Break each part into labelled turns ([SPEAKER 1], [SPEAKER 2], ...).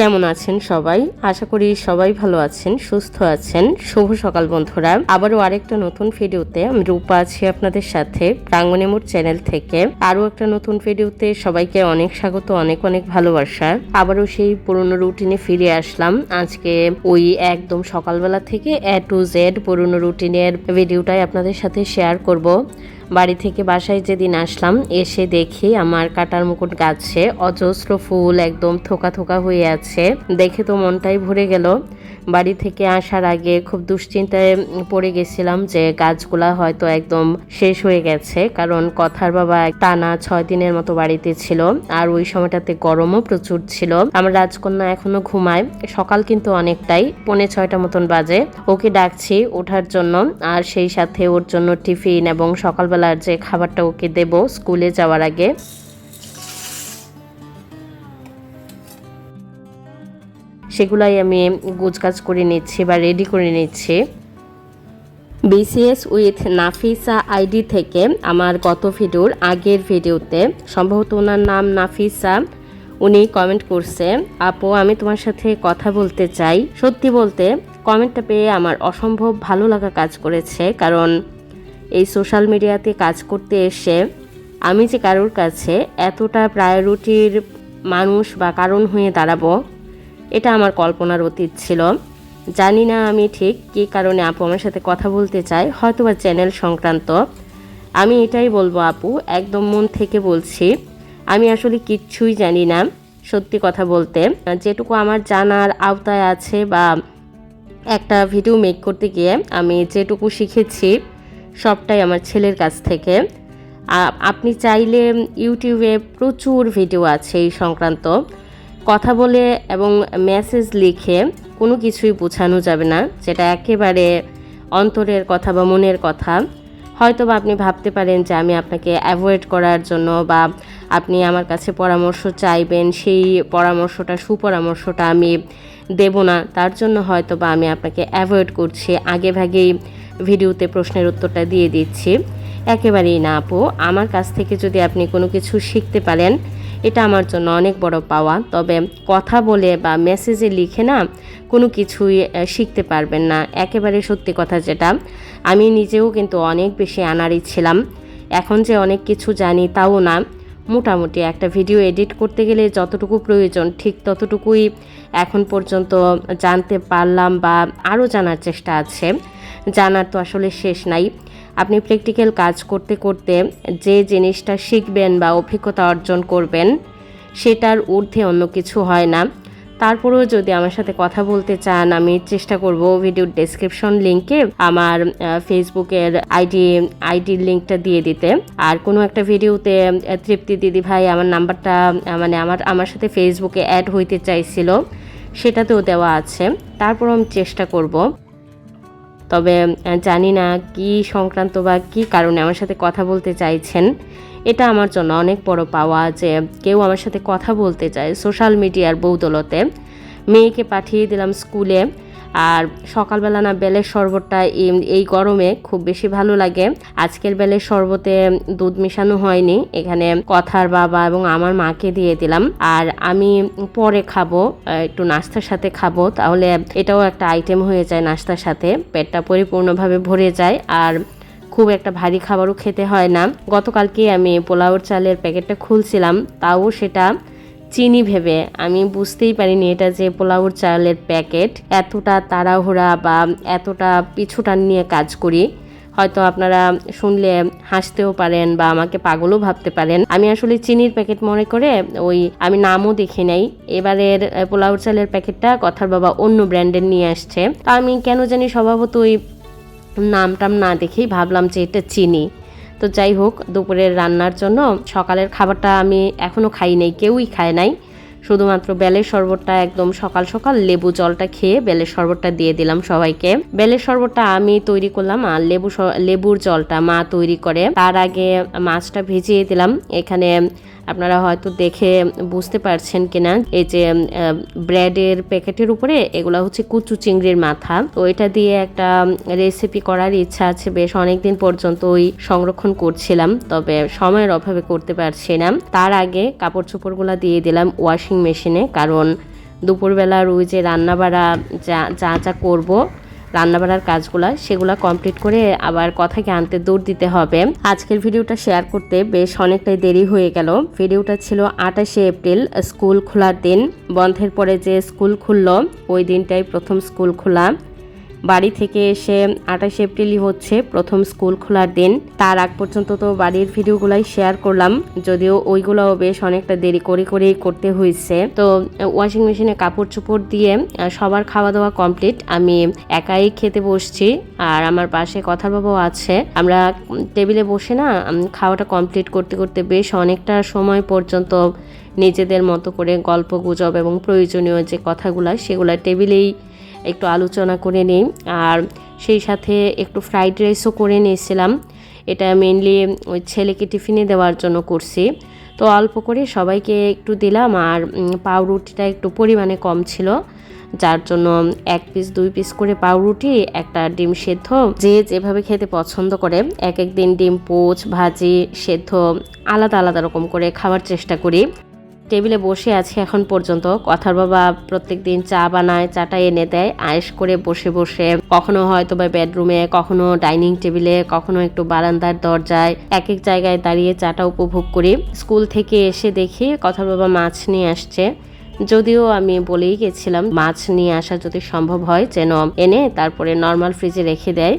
[SPEAKER 1] কেমন আছেন সবাই? আশা করি সবাই ভালো আছেন, সুস্থ আছেন। শুভ সকাল বন্ধুরা। আবারও আরেকটা নতুন ভিডিওতে আমি রূপা আছি আপনাদের সাথে প্রাঙ্গনেমুর চ্যানেল থেকে। আরও একটা নতুন ভিডিওতে সবাইকে অনেক স্বাগত, অনেক অনেক ভালোবাসা। আবারও সেই পুরনো রুটিনে ফিরে আসলাম। আজকে ওই একদম সকালবেলা থেকে এ টু জেড পুরনো রুটিনের ভিডিওটাই আপনাদের সাথে শেয়ার করব। বাড়ি থেকে বাসায় যেদিন আসলাম, এসে দেখি আমার কাটার মুকুট গাছে অজস্র ফুল একদম থোকা থোকা হয়ে আছে। দেখে তো মনটাই ভরে গেল। বাড়ি থেকে আসার আগে খুব দুশ্চিন্তায় পড়ে গেছিলাম যে গাছগুলা হয়তো একদম শেষ হয়ে গেছে, কারণ কথার বাবা টানা ছয় দিনের মতো বাড়িতে ছিল, আর ওই সময়টাতে গরমও প্রচুর ছিল। আমার রাজকন্যা এখনও ঘুমায়, সকাল কিন্তু অনেকটাই, পৌনে ছয়টা মতন বাজে। ওকে ডাকছি ওঠার জন্য, আর সেই সাথে ওর জন্য টিফিন এবং সকালবেলার যে খাবারটা ওকে দেব স্কুলে যাওয়ার আগে। সেগুলাই আমি গোছগাছ করে নিচ্ছি বা রেডি করে নিচ্ছি। বিসিএস উইথ নাফিসা আইডি থেকে আমার গত ভিডিওর আগের ভিডিওতে, সম্ভবত ওনার নাম নাফিসা, উনি কমেন্ট করছে, আপু, আমি তোমার সাথে কথা বলতে চাই। সত্যি বলতে কমেন্টটা পেয়ে আমার অসম্ভব ভালো লাগা কাজ করেছে, কারণ এই সোশ্যাল মিডিয়াতে কাজ করতে এসে আমি যে কারোর কাছে এতটা প্রায়োরিটির মানুষ বা কারণ হয়ে দাঁড়াবো, এটা আমার কল্পনার অতীত ছিল। জানি না আমি ঠিক কী কারণে আপু আমার সাথে কথা বলতে চাই হয়তো বা চ্যানেল সংক্রান্ত। আমি এটাই বলব আপু, একদম মন থেকে বলছি, আমি আসলে কিচ্ছুই জানি না সত্যি কথা বলতে। যেটুকু আমার জানার আওতায় আছে বা একটা ভিডিও মেক করতে গিয়ে আমি যেটুকু শিখেছি সবটাই আমার ছেলের কাছ থেকে। আপনি চাইলে ইউটিউবে প্রচুর ভিডিও আছে এই সংক্রান্ত। কথা বলে এবং মেসেজ লিখে কোনো কিছুই বোঝানো যাবে না, যেটা একেবারে অন্তরের কথা বা মনের কথা। হয়তো বা আপনি ভাবতে পারেন যে আমি আপনাকে অ্যাভয়েড করার জন্য বা আপনি আমার কাছে পরামর্শ চাইবেন, সেই পরামর্শটা, সুপরামর্শটা আমি দেব না। তার জন্য হয়তো বা আমি আপনাকে অ্যাভয়েড করছি। আগে ভাগেই ভিডিওতে প্রশ্নের উত্তরটা দিয়ে দিচ্ছি। একেবারেই না, আপু। আমার কাছ থেকে যদি আপনি কোনো কিছু শিখতে পারেন, এটা আমার জন্য অনেক বড় পাওয়া। তবে কথা বলে বা মেসেজে লিখে না কোনো কিছুই শিখতে পারবেন না। একেবারে সত্যি কথা যেটা, আমি নিজেও কিন্তু অনেক বেশি আনাড়ি ছিলাম। এখন যে অনেক কিছু জানি তাও না। মোটামুটি একটা ভিডিও এডিট করতে গেলে যতটুকু প্রয়োজন, ঠিক ততটুকুই এখন পর্যন্ত জানতে পারলাম বা আরও জানার চেষ্টা আছে। জানার তো আসলে শেষ নাই। আপনি প্র্যাকটিক্যাল কাজ করতে করতে যে জিনিসটা শিখবেন বা অভিজ্ঞতা অর্জন করবেন, সেটার ঊর্ধ্বে অন্য কিছু হয় না। তারপরেও যদি আমার সাথে কথা বলতে চান, আমি চেষ্টা করব ভিডিওর ডেসক্রিপশন লিংকে আমার ফেসবুকের আইডি আইডির লিঙ্কটা দিয়ে দিতে। আর কোনো একটা ভিডিওতে তৃপ্তি দিদি ভাই আমার নাম্বারটা মানে আমার আমার সাথে ফেসবুকে অ্যাড হইতে চাইছিল, সেটাতেও দেওয়া আছে। তারপর আমি চেষ্টা করব। তবে জানি না কি সংক্রান্ত বা কি কারণে আমার সাথে কথা বলতে চাইছেন। এটা আমার জন্য অনেক বড় পাওয়া যে কেউ আমার সাথে কথা বলতে চায়। সোশ্যাল মিডিয়ার বৌদলতে। মেয়েকে পাঠিয়ে দিলাম স্কুলে। আর সকালবেলা না বেলের শরবতটা এই- গরমে খুব বেশি ভালো লাগে। আজকের বেলের শরবতে দুধ মেশানো হয়নি, এখানে কথার বাবা এবং আমার মাকে দিয়ে দিলাম। আর আমি পরে খাব, একটু নাস্তার সাথে খাব, তাহলে এটাও একটা আইটেম হয়ে যায় নাস্তার সাথে, পেটটা পরিপূর্ণভাবে ভরে যায়। আর খুব একটা ভারী খাবারও খেতে হয় না। গতকালকে আমি পোলাওর চালের প্যাকেটটা খুলছিলাম, তাও সেটা চিনি ভেবে। আমি বুঝতেই পারিনি এটা যে পোলাওর চালের প্যাকেট। এতটা তাড়াহুড়া বা এতটা পিছুটান নিয়ে কাজ করি। হয়তো আপনারা শুনলে হাসতেও পারেন বা আমাকে পাগলও ভাবতে পারেন। আমি আসলে চিনির প্যাকেট মনে করে ওই আমি নামও দেখি নাই। এবারের আহ, পোলাওর চালের প্যাকেটটা কথার বাবা অন্য ব্র্যান্ডের নিয়ে আসছে। তা আমি কেন জানি স্বভাবতই নাম টাম না দেখেই ভাবলাম যে এটা চিনি। তো যাই হোক, দুপুরের রান্নার জন্য সকালের খাবারটা আমি এখনও খাই নাই, কেউই খায় নাই। শুধুমাত্র বেলের শরবতটা একদম সকাল সকাল লেবু জলটা খেয়ে বেলের শরবতটা দিয়ে দিলাম সবাইকে। বেলের শরবতটা আমি তৈরি করলাম আর লেবু লেবুর জলটা মা তৈরি করে। তার আগে মাছটা ভিজিয়ে দিলাম। এখানে আপনারা হয়তো দেখে বুঝতে পারছেন কিনা। এই যে ব্রেডের প্যাকেটের উপরে এগুলো হচ্ছে কুচু চিংড়ির মাথা। তো এটা দিয়ে একটা রেসিপি করার ইচ্ছা আছে। বেশ অনেকদিন পর্যন্ত ওই সংরক্ষণ করছিলাম, তবে সময়ের অভাবে করতে পারছি না। তার আগে কাপড় চোপড়গুলো দিয়ে দিলাম ওয়াশিং মেশিনে কারণ দুপুরবেলার ওই যে রান্নাবাড়া যা যা করব রান্নাবাড়ার কাজগুলো সেগুলো কমপ্লিট করে আবার কথাকে আনতে দূর দিতে হবে। আজকের ভিডিওটা শেয়ার করতে বেশ অনেকটাই দেরি হয়ে গেল। ভিডিওটা ছিল আঠাশে এপ্রিল স্কুল খোলার দিন। বন্ধের পরে যে স্কুল খুললো, ওই দিনটাই প্রথম স্কুল খোলা। বাড়ি থেকে এসে আঠাশে এপ্রিলই হচ্ছে প্রথম স্কুল খোলার দিন। তার আগ পর্যন্ত তো বাড়ির ভিডিওগুলাই শেয়ার করলাম, যদিও ওইগুলোও বেশ অনেকটা দেরি করে করেই করতে হয়েছে। তো, ওয়াশিং মেশিনে কাপড় চোপড় দিয়ে সবার খাওয়া দাওয়া কমপ্লিট। আমি একাই খেতে বসছি, আর আমার পাশে কথার বাবাও আছে। আমরা টেবিলে বসে না খাওয়াটা কমপ্লিট করতে করতে বেশ অনেকটা সময় পর্যন্ত নিজেদের মতো করে গল্প গুজব এবং প্রয়োজনীয় যে কথাগুলো, সেগুলো টেবিলেই একটু আলোচনা করে নিই। আর সেই সাথে একটু ফ্রাইড রাইসও করে নিয়েছিলাম। এটা মেনলি ওই ছেলেকে টিফিনে দেওয়ার জন্য করছি। তো অল্প করে সবাইকে একটু দিলাম আর পাউরুটিটা একটু পরিমাণে কম ছিল। যার জন্য এক পিস দুই পিস করে পাউরুটি, একটা ডিম সেদ্ধ। যে যেভাবে খেতে পছন্দ করে, এক এক দিন ডিম, পোচ, ভাজি, সেদ্ধ, আলাদা আলাদা রকম করে খাওয়ার চেষ্টা করি। টেবিলে বসে আছি এখন পর্যন্ত। কথার বাবা প্রত্যেক দিন চা বানায়, চাটা এনে দেয় আয়েস করে বসে বসে। কখনো হয়তো বা বেডরুমে কখনো ডাইনিং টেবিলে কখনো একটু বারান্দার দরজায়। এক এক জায়গায় দাঁড়িয়ে চাটা উপভোগ করি। স্কুল থেকে এসে দেখি কথার বাবা মাছ নিয়ে আসছে। যদিও আমি বলেই গেছিলাম, মাছ নিয়ে আসা যদি সম্ভব হয়, যেন এনে তারপরে নর্মাল ফ্রিজে রেখে দেয়।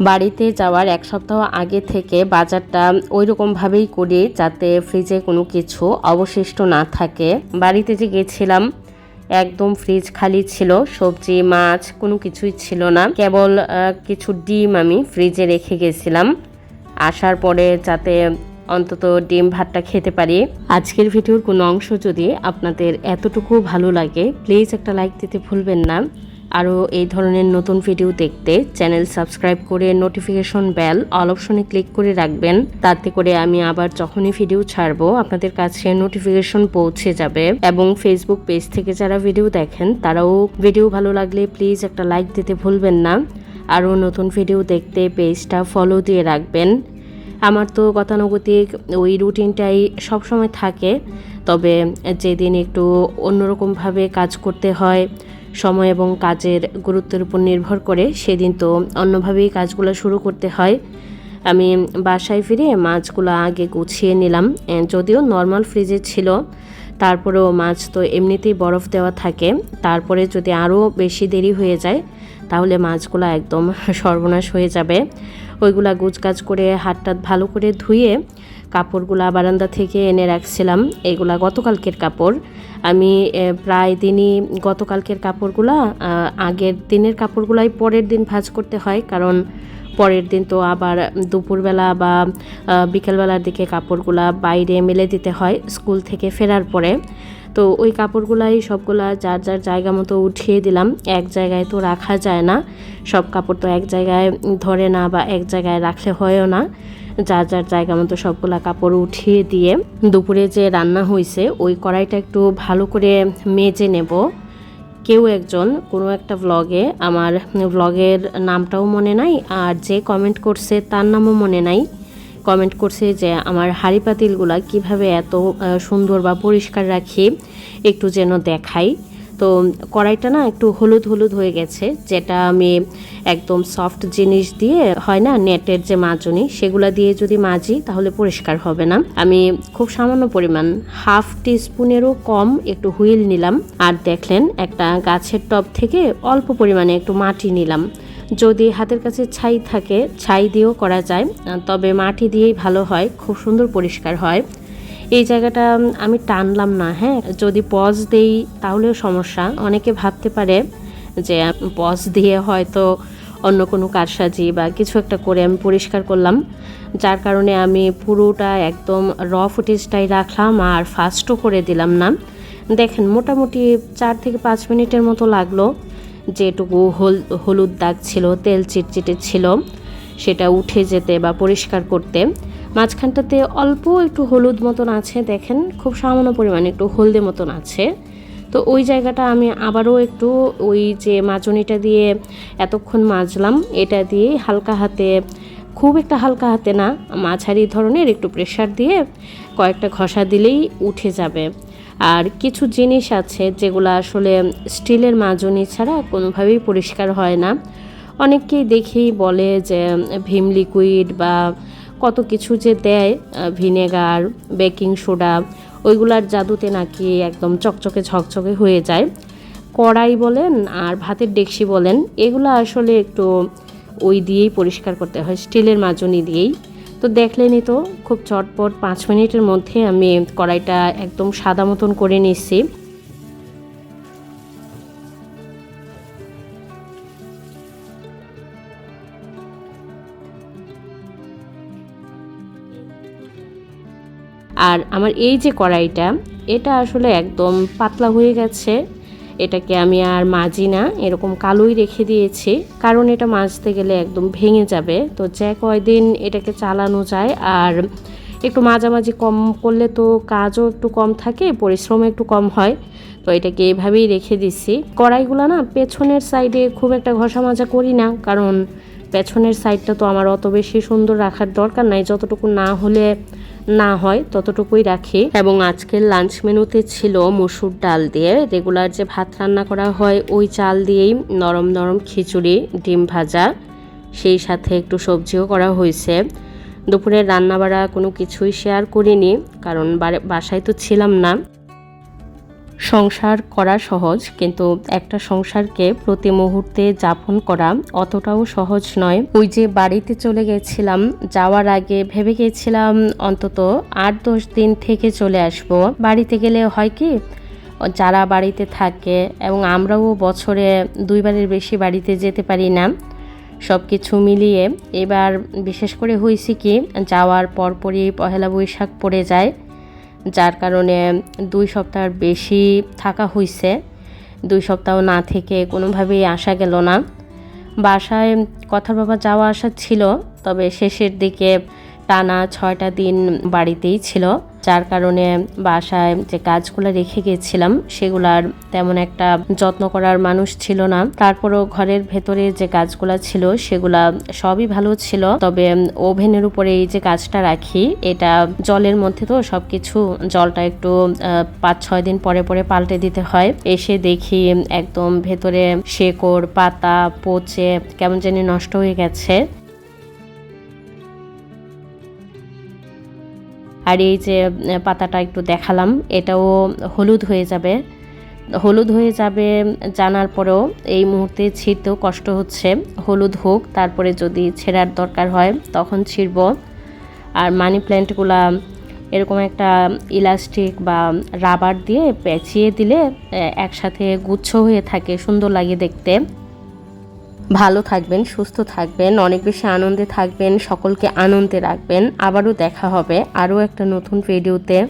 [SPEAKER 1] বাড়িতে যাওয়ার এক সপ্তাহ আগে থেকে বাজারটা ওই রকমভাবেই করি যাতে ফ্রিজে কোনো কিছু অবশিষ্ট না থাকে। বাড়িতে যে গেছিলাম, একদম ফ্রিজ খালি ছিল, সবজি, মাছ কোনো কিছুই ছিল না। কেবল কিছু ডিম আমি ফ্রিজে রেখে গেছিলাম। আসার পরে যাতে অন্তত ডিম ভাতটা খেতে পারি। আজকের ভিডিওর কোনো অংশ যদি আপনাদের এতটুকু ভালো লাগে প্লিজ একটা লাইক দিতে ভুলবেন না। আরও এই ধরনের নতুন ভিডিও দেখতে চ্যানেল সাবস্ক্রাইব করে নোটিফিকেশন বেল অল অপশনে ক্লিক করে রাখবেন। তাতে করে আমি আবার যখনই ভিডিও ছাড়বো, আপনাদের কাছে নোটিফিকেশন পৌঁছে যাবে। এবং ফেসবুক পেজ থেকে যারা ভিডিও দেখেন, তারাও ভিডিও ভালো লাগলে প্লিজ একটা লাইক দিতে ভুলবেন না। আরও নতুন ভিডিও দেখতে পেজটা ফলো দিয়ে রাখবেন। আমার তো গতানুগতিক ওই রুটিনটাই সবসময় থাকে। তবে যেদিন একটু অন্যরকমভাবে কাজ করতে হয় সময় এবং কাজের গুরুত্বের উপর নির্ভর করে সেদিন তো অন্যভাবেই কাজগুলো শুরু করতে হয়। আমি বাসায় ফিরে মাছগুলো আগে গুছিয়ে নিলাম যদিও নর্মাল ফ্রিজে ছিল। তারপরেও মাছ তো এমনিতেই বরফ দেওয়া থাকে। তারপরে যদি আরও বেশি দেরি হয়ে যায়, তাহলে মাছগুলো একদম সর্বনাশ হয়ে যাবে। ওইগুলা গুছগাছ করে হাত টাত ভালো করে ধুয়ে কাপড়গুলা বারান্দা থেকে এনে রাখছিলাম, এগুলা গতকালকের কাপড়। আমি প্রায় দিনই গতকালকের কাপড়গুলা আগের দিনের কাপড়গুলাই পরের দিন ভাজ করতে হয়, কারণ পরের দিন তো আবার দুপুরবেলা বা বিকেলবেলার দিকে কাপড়গুলা বাইরে মেলে দিতে হয় স্কুল থেকে ফেরার পরে। তো ওই কাপড়গুলাই সবগুলা যার যার জায়গা মতো উঠিয়ে দিলাম, এক জায়গায় তো রাখা যায় না, সব কাপড় তো এক জায়গায় ধরে না বা এক জায়গায় রাখলে হয়ও না। যার যার জায়গা মতো সবগুলা কাপড় উঠিয়ে দিয়ে দুপুরে যে রান্না হয়েছে ওই কড়াইটা একটু ভালো করে মেজে নেব। কেউ একজন, কোনো একটা ভ্লগে আমার ভ্লগের নামটাও মনে নাই, আর যে কমেন্ট করছে তার নামও মনে নাই। কমেন্ট করছে যে, আমার হাঁড়ি পাতিলগুলা কীভাবে এত সুন্দর বা পরিষ্কার রাখি, একটু যেন দেখাই। তো কড়াইটা না একটু হলুদ হলুদ হয়ে গেছে, যেটা আমি একদম সফট জিনিস দিয়ে হয় না নেটের যে মাজনি, সেগুলা দিয়ে যদি মাজি তাহলে পরিষ্কার হবে না। আমি খুব সামান্য পরিমাণ হাফ টি স্পুনেরও কম একটু হুইল নিলাম আর দেখলেন একটা গাছের টব থেকে অল্প পরিমাণে একটু মাটি নিলাম। যদি হাতের কাছে ছাই থাকে, ছাই দিয়েও করা যায়, তবে মাটি দিয়েই ভালো হয়, খুব সুন্দর পরিষ্কার হয়। এই জায়গাটা আমি টানলাম না হ্যাঁ? যদি পজ দেই তাহলেও সমস্যা। অনেকে ভাবতে পারে যে, পজ দিয়ে হয়তো অন্য কোনো কারসাজি বা কিছু একটা করে আমি পরিষ্কার করলাম। যার কারণে আমি পুরোটা একদম র ফুটেজটাই রাখলাম আর ফাস্টও করে দিলাম না। দেখেন, মোটামুটি চার থেকে পাঁচ মিনিটের মতো লাগল। যেটুকু হল, হলুদ দাগ ছিল, তেল চিটচিটে ছিল। সেটা উঠে যেতে বা পরিষ্কার করতে। মাঝখানটাতে অল্প একটু হলুদ মতন আছে, দেখেন, খুব সামান্য পরিমাণে একটু হলদে মতন আছে। তো ওই জায়গাটা আমি আবারও একটু ওই যে মাজনিটা দিয়ে এতক্ষণ মাজলাম, এটা দিয়ে হালকা হাতে, খুব একটা হালকা হাতে না, মাঝারি ধরনের একটু প্রেশার দিয়ে কয়েকটা ঘষা দিলেই উঠে যাবে। আর কিছু জিনিস আছে যেগুলো আসলে স্টিলের মাজনি ছাড়া কোনোভাবেই পরিষ্কার হয় না। অনেককেই দেখেই বলে যে, ভিম লিকুইড বা কত কিছু যে দেয়, ভিনেগার, বেকিং সোডা, ওইগুলার জাদুতে নাকি একদম চকচকে ঝকচকে হয়ে যায়। কড়াই বলেন আর ভাতের ডেকসি বলেন, এগুলো আসলে একটু ওই দিয়েই পরিষ্কার করতে হয়, স্টিলের মাজনি দিয়েই। তো দেখলেনই তো, খুব চটপট পাঁচ মিনিটের মধ্যে আমি কড়াইটা একদম সাদা মতন করে নিচ্ছি। আর আমার এই যে কড়াইটা, এটা আসলে একদম পাতলা হয়ে গেছে। এটাকে আমি আর মাজি না, এরকম কালোই রেখে দিয়েছি। কারণ এটা মাজতে গেলে একদম ভেঙে যাবে। তো যে কয়দিন এটাকে চালানো যায়, আর একটু মাঝামাঝি কম করলে তো কাজও একটু কম থাকে পরিশ্রম একটু কম হয়। তো এটাকে এভাবেই রেখে দিচ্ছি কড়াইগুলো না পেছনের সাইডে খুব একটা ঘষা মাজা করি না, কারণ পেছনের সাইডটা তো আমার অত বেশি সুন্দর রাখার দরকার নাই। যতটুকু না হলে না হয় ততটুকুই রাখি। এবং আজকের লাঞ্চ মেনুতে ছিল মসুর ডাল দিয়ে। রেগুলার যে ভাত রান্না করা হয়, ওই চাল দিয়েই নরম নরম খিচুড়ি, ডিম ভাজা, সেই সাথে একটু সবজিও করা হয়েছে। দুপুরের রান্নাবাড়া কোনো কিছুই শেয়ার করিনি, কারণ বাসায় তো ছিলাম না। সংসার করা সহজ, কিন্তু একটা সংসারকে প্রতি মুহূর্তে যাপন করা অতটাও সহজ নয়। ওই যে বাড়িতে চলে গেছিলাম, যাওয়ার আগে ভেবে গেছিলাম অন্তত আট দশ দিন থেকে চলে আসব। বাড়িতে গেলে হয় কি, যারা বাড়িতে থাকে এবং আমরাও বছরে দুইবারের বেশি বাড়িতে যেতে পারি না সব কিছু মিলিয়ে। এবার বিশেষ করে হয়েছে কি, যাওয়ার পরপরই পহেলা বৈশাখ পড়ে যায়। যার কারণে দুই সপ্তাহ বেশি থাকা হয়েছে দুই সপ্তাহ না থেকে কোনোভাবেই আসা গেল না। বাসায় কথার বাবা যাওয়া আসা ছিল, তবে শেষের দিকে টানা ছয়টা দিন বাড়িতেই ছিল। যার কারণে বাসায় যে কাজগুলো রেখে গিয়েছিলাম সেগুলার তেমন একটা যত্ন করার মানুষ ছিল না। তারপরও ঘরের ভেতরে যে কাজগুলো ছিল, সেগুলা সবই ভালো ছিল। তবে ওভেনের উপরে এই যে কাজটা রাখি, এটা জলের মধ্যে তো সবকিছু জলটা একটু পাঁচ ছয় দিন পরে পরে পাল্টে দিতে হয়। এসে দেখি একদম ভেতরে শেকড়, পাতা, পচে কেমন জানি নষ্ট হয়ে গেছে। আর এই যে পাতাটা একটু দেখালাম, এটাও হলুদ হয়ে যাবে। হলুদ হয়ে যাবে জানার পরেও এই মুহূর্তে ছিঁড়তেও কষ্ট হচ্ছে। হলুদ হোক, তারপরে যদি ছেঁড়ার দরকার হয়, তখন ছিঁড়ব। আর মানি প্ল্যান্টগুলা এরকম একটা ইলাস্টিক বা রাবার দিয়ে পেঁচিয়ে দিলে একসাথে গুচ্ছ হয়ে থাকে, সুন্দর লাগে দেখতে। ভালো থাকবেন, সুস্থ থাকবেন, অনেক বেশি আনন্দে থাকবেন, সকলকে আনন্দে রাখবেন। আবারও দেখা হবে আরও একটা নতুন ভিডিওতে